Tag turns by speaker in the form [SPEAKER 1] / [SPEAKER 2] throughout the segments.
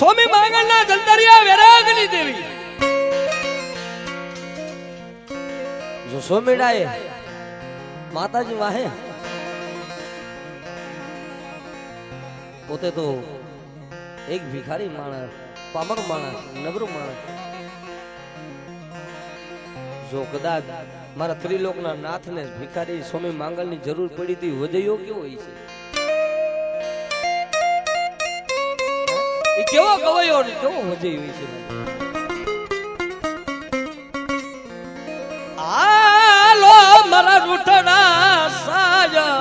[SPEAKER 1] સ્વામી માંગણના દંતરિયા વેરાગની દેવી.
[SPEAKER 2] જો સોમીડાએ માતાજી વાહે, પોતે તો એક ભિખારી માણસ પામર માણસ, નબળું માણસ. જો કદાચ મારા ત્રિલોકના નાથને ભિખારી સ્વામી માંગલની જરૂર પડી હતી, વધ્યો કેવો હોય છે? કેવો ગવાયો ને કેવો વધ્યો હોય છે.
[SPEAKER 1] આલો મારા રૂઠડા સાજા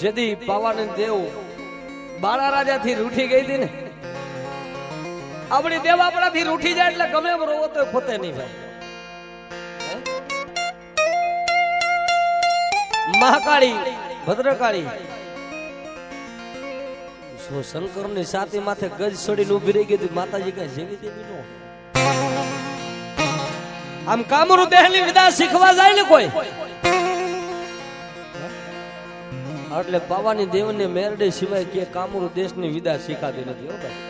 [SPEAKER 2] જેદી પાવાને દેવ બાળા રાજા થી રૂઠી ગઈ હતી ને
[SPEAKER 1] આપણી દેવ આપણાથી રૂઠી જાય એટલે ગમે એમ રોવો તો
[SPEAKER 2] પોતે નહીં ભાઈ મહાકાળી, ભદ્રકાળી. જો શંકરની સાથી માથે ગજ સડીને ઊભી રહી ગઈ માતાજી કઈ જેવી દેવી નો
[SPEAKER 1] આમ કામરૂ દેહની વિદા શીખવા જાય ને કોઈ?
[SPEAKER 2] એટલે પાવાની દેવને મેરડે સિવાય કે કામરૂ દેશની વિદા શીખાતી નથી, હો ભાઈ.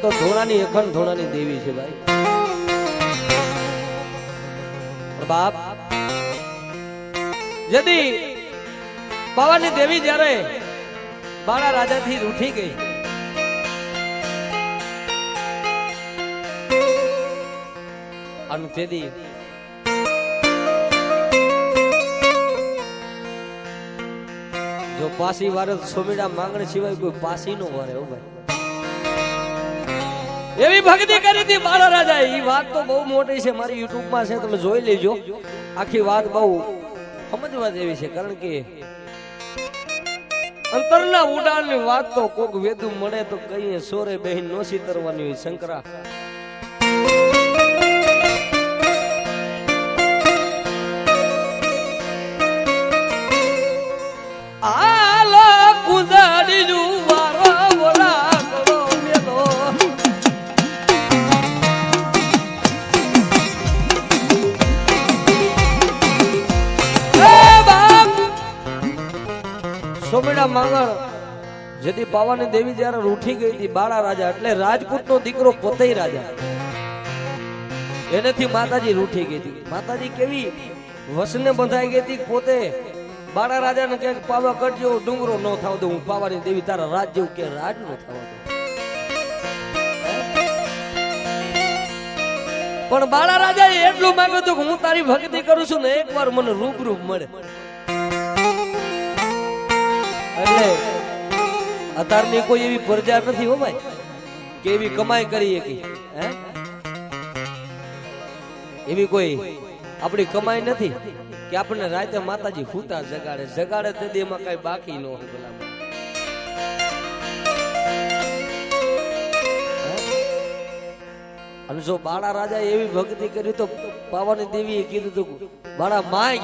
[SPEAKER 2] આ તો ધોળાની અખંડ ધોળાની દેવી છે ભાઈ. બાપ
[SPEAKER 1] જદી બાવાની દેવી જ્યારે બાળા રાજાથી ઉઠી ગઈ,
[SPEAKER 2] અને જો પાસી વારે સોમીડા માંગણ સિવાય કોઈ પાસી નો વારે ભાઈ.
[SPEAKER 1] એવી ભક્તિ કરી હતી બાળા રાજા.
[SPEAKER 2] એ વાત તો બહુ મોટી છે, મારી યુટ્યુબમાં છે, તમે જોઈ લેજો. આખી વાત બહુ સમજવા જેવી છે, કારણ કે અંતરના ઉડાણની વાત તો કોક વેદુ મળે તો કહીએ, સોરે બહેન નોસી તરવાની હોય, શંકરા. જેથી પાવાની દેવી જયારે રૂઠી ગઈ હતી બાળા રાજા, એટલે રાજપૂત નો દીકરો પોતે રાજા. એનેથી માતાજી રૂઠી ગઈ હતી. માતાજી કેવી? વસને બંધાઈ ગઈ હતી પોતે બાળા રાજાને કે પાવા કરજો, ડુંગરો ન થાવ દઉં, હું પાવાની દેવી તારા રાજ જેવું કે રાજ ન થવા દઉં.
[SPEAKER 1] પણ બાળા રાજા એટલું માંગ્યું હતું કે હું તારી ભક્તિ કરું છું ને એકવાર મને રૂબરૂ મળે.
[SPEAKER 2] એટલે અત્યારની કોઈ એવી પ્રજા નથી હો ભાઈ, કે એવી કમાઈ કરી હે એવી કોઈ આપણી કમાઈ નથી કે આપણને રાતે માતાજી ફૂટા જગાડે જગાડે તે દેમાં કઈ બાકી ન હોય ભલામણ. અને જો બાળા રાજા એવી ભક્તિ કરી તો પાવાની દેવીએ કીધું તું, બાળા માંગ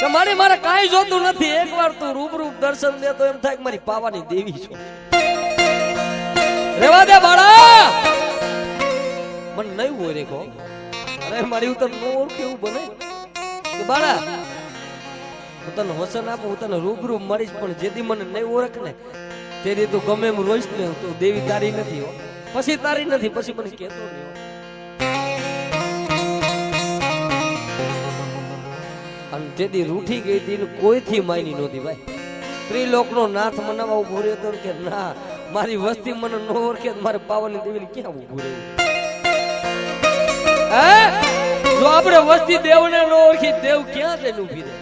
[SPEAKER 1] કે મારે મારે કાંઈ જોતું નથી. એકવાર તું રૂબરૂપ દર્શન દે તો એમ થાય કે મારી
[SPEAKER 2] પાવાની દેવી છો.
[SPEAKER 1] રેવા દે બાળા.
[SPEAKER 2] મને નહીં હોય રે અરે, મારી ઉતર નો ઓળખે એવું બને. કે બાળા, હું તને વચન આપું, હું તને રૂબરૂ મળીશ, પણ જેથી મને નહીં ઓળખ ને તેથી તું ગમે એમ રોઈશ ને, તું દેવી તારી નથી પછી તારી નથી, પછી મને કહેતો નહીં અને તેથી રૂઠી ગઈ હતી કોઈથી માની નહોતી ભાઈ. ત્રિલોકનો નાથ મનાવવા ઊભો રહ્યો હતો કે ના, મારી વસ્તી મને ન ઓળખે મારે પાવાની દેવીને ક્યાં ઉભું રહેવું?
[SPEAKER 1] જો આપણે વસ્તી દેવને ન ઓળખી, દેવ
[SPEAKER 2] ક્યાં જઈને ઊભી રહે?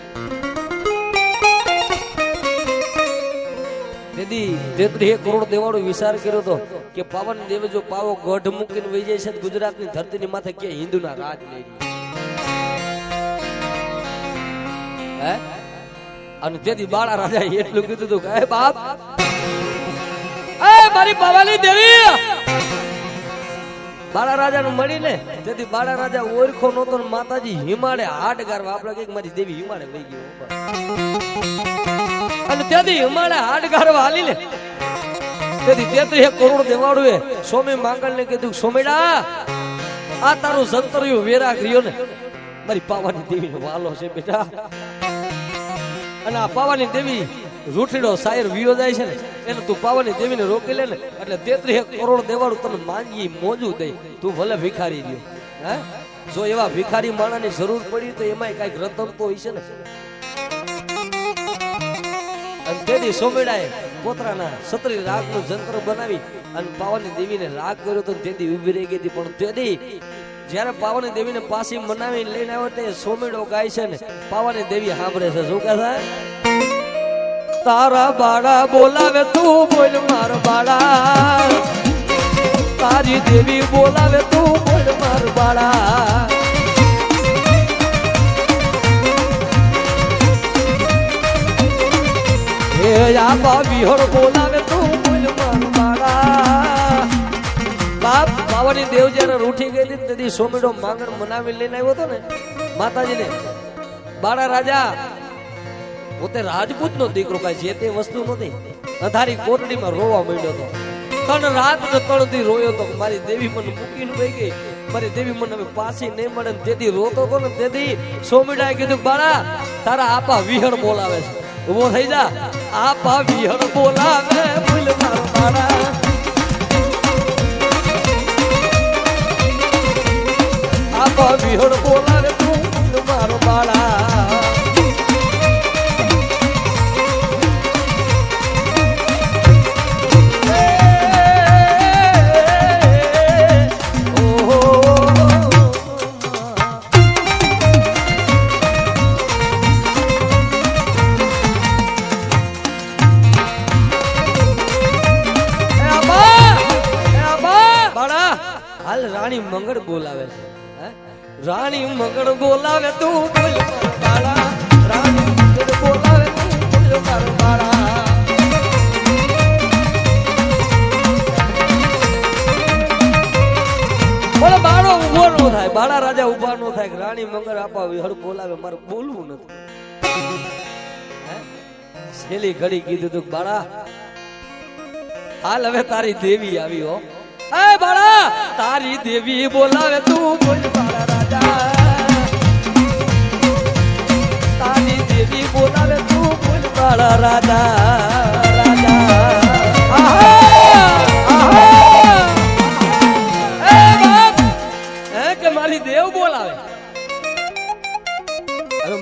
[SPEAKER 2] તેથી તેત્રી એક કરોડ દેવાનો વિચાર કર્યો તો કે પાવન દેવ જો પાવો ગઢ મૂકીને વહી જાય છે ગુજરાતની ધરતીની માથે ક્યાં હિન્દુના રાજ લઈ અને તેથી બાળા રાજા એટલું કીધું હતું કે બાપ
[SPEAKER 1] મારી પાવાની દેવી.
[SPEAKER 2] બાળા રાજાને મળીને તેથી બાળા રાજા ઓરખો નતો માતાજી હિમાડે હાડ ગારવા. આપડે કંઈક મારી દેવી હિમાડે લઈ ગયો અને તેથી હિમાડે હાડ ગારવા હાલી ને તેથી તેત્રીસ કરોડ દેવાડું એ સ્વામી માંગલ ને કીધું સોમેડા આ તારું સંતર્યું વેરા કર્યો ને. મારી પાવાની દેવી વાલો છે બેટા. અને આ પાવાની દેવી રૂઠીડો સાયર વિયો જાય છે ને, એને તું પાવાની દેવીને રોકી લે ને, એટલે તેત્રીસ કરોડ દેવાળું તને માંગી મોજું દે, તું ભલે ભિખારી રહ્યો. હે? જો એવા ભિખારી માણાની જરૂર પડી તો એમાંય કાંઈક રતન તો હોય છે ને. અને તેથી સોમેડાએ પોતરાના સત્રી રાગનું જંત્ર બનાવી અને પાવાની દેવીને રાગ કર્યો તો તેથી ઊભી રહી ગઈ હતી, પણ તેથી જ્યારે પાવાની દેવીને પાછી મનાવી લઈને આવે તે સોમેડો ગાય છે ને, પાવાની દેવી સાંભળે છે. શું કહે તારા બાળા બોલાવે તું બોલ માર બાળા. તારી દેવી બોલાવે તું બોલ માર બાળા. હે આબા વિહળ બોલાવે બાવાની દેવ જયારે રૂઠી ગઈ હતી તેથી સોમીડો માંગણ મનાવી લઈને આવ્યો હતો ને, માતાજીને, બાળા રાજા પોતે રાજપૂત નો દીકરો કઈ જે તે વસ્તુ નથી અધારી કોટડીમાં રોવા માંડ્યો હતો. ત્રણ રાત ને ત્રણથી રોયો તો મારી દેવી મને મૂકીને પડી ગઈ. મારી દેવી મને હવે પાછી નહીં મળે તેથી રોતો હતો ને તેથી સોમીડાએ કીધું, બાળા, તારા આપા વિહળ બોલાવે છે. ઊભો થઈ જા. આપા વિહળ બોલાવે ભૂલ મારો વિહળ બોલાવે તું બોલ મારો બાળા હાલ રાણી મંગળ બોલાવે છે? રાણી મંગળ બોલાવે તું બોલ થાય બાળા રાજા ઊભા નો થાય રાણી મંગળ આપા વિહળ બોલાવે, મારે બોલવું નથી. છેલી ઘડી કીધું તું બાળા હાલ હવે તારી દેવી આવી હો. એ બાળા તારી દેવી બોલાવે તું બોલ રાજા. તારી દેવી બોલાવે તું બોલ રાજા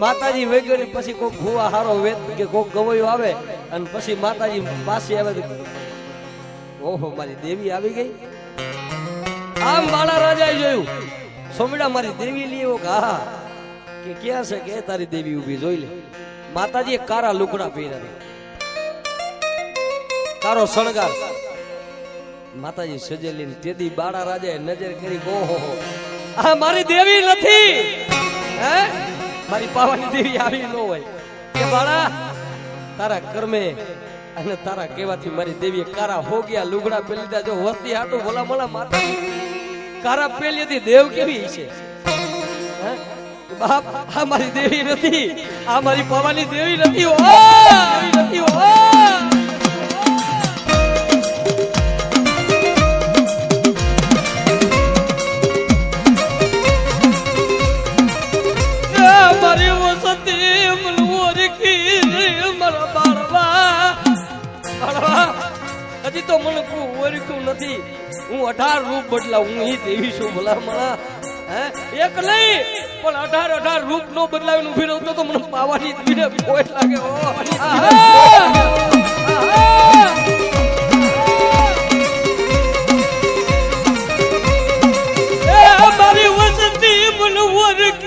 [SPEAKER 2] માતાજી વહી ને પછી કોઈક ભૂવા હારો વેદ કે કોઈક ગવયો આવે અને પછી માતાજી પાસે આવે ઓહો, મારી દેવી આવી ગઈ? આમ બાળા રાજાએ જોયું. સોમડા મારી દેવી લઈ એવો કહા કે ક્યાં છે કે તારી દેવી ઊભી જોઈ લે. માતાજીએ કારા લુકડા પહેર્યા. કારો શણગાર. માતાજી સજેલી તેદી બાળા રાજાએ નજર કરી ઓહો આ મારી દેવી નથી. હે? મારી પાવાની દેવી આવી ન હોય. કે બાળા, તારા કર્મે અને તારા કહેવાથી મારી દેવીએ કારા હો ગયા લુગડા લીધા, જો વસ્તી હાટું ભલા બોલા માતા કારા પેલી હતી દેવ કેવી છે? બાપ, આ મારી દેવી નથી. આ મારી પવાની દેવી નથી. ઓ નથી, ઓ. હજી તો મને કોઈ નથી. હું અઢાર રૂપ બદલા, હું ઈ દેવી છું ભલા મળા હે? એક નહીં, પણ અઢાર અઢાર રૂપ નો બદલાવીને ઊભી રહું તો મને પાવાની દીને પોઈટ લાગે ઓ!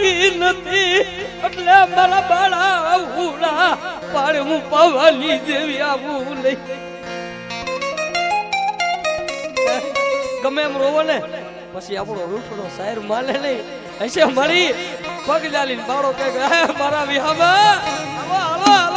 [SPEAKER 2] એ નથી. એટલે મારા બાળા ઉડા પાડ, હું પાવાની દેવી આવું નહીં. ને પછી આપણો રૂઠડો શાયર માલે નહીં. હશે મળી. પગ જાલીને બાળો કે, હે, મારા વિહામાં. આવો આવો.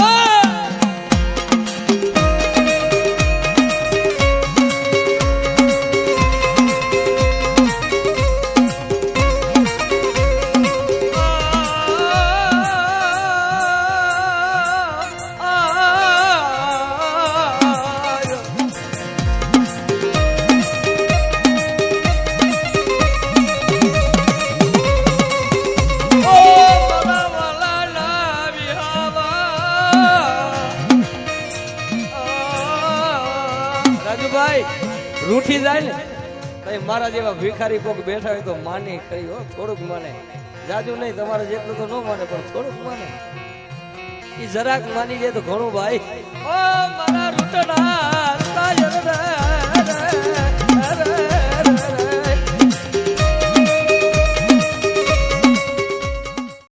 [SPEAKER 2] મારા જેવા ભિખારી કોક બેઠા હોય તો માની ખરી હો, થોડુંક માને. જાજુ નહીં, તમારે જેટલું તો ન માને, પણ થોડુંક માને. એ જરાક માની લે તો ઘણું ભાઈ. ઓ મારા તાજરડા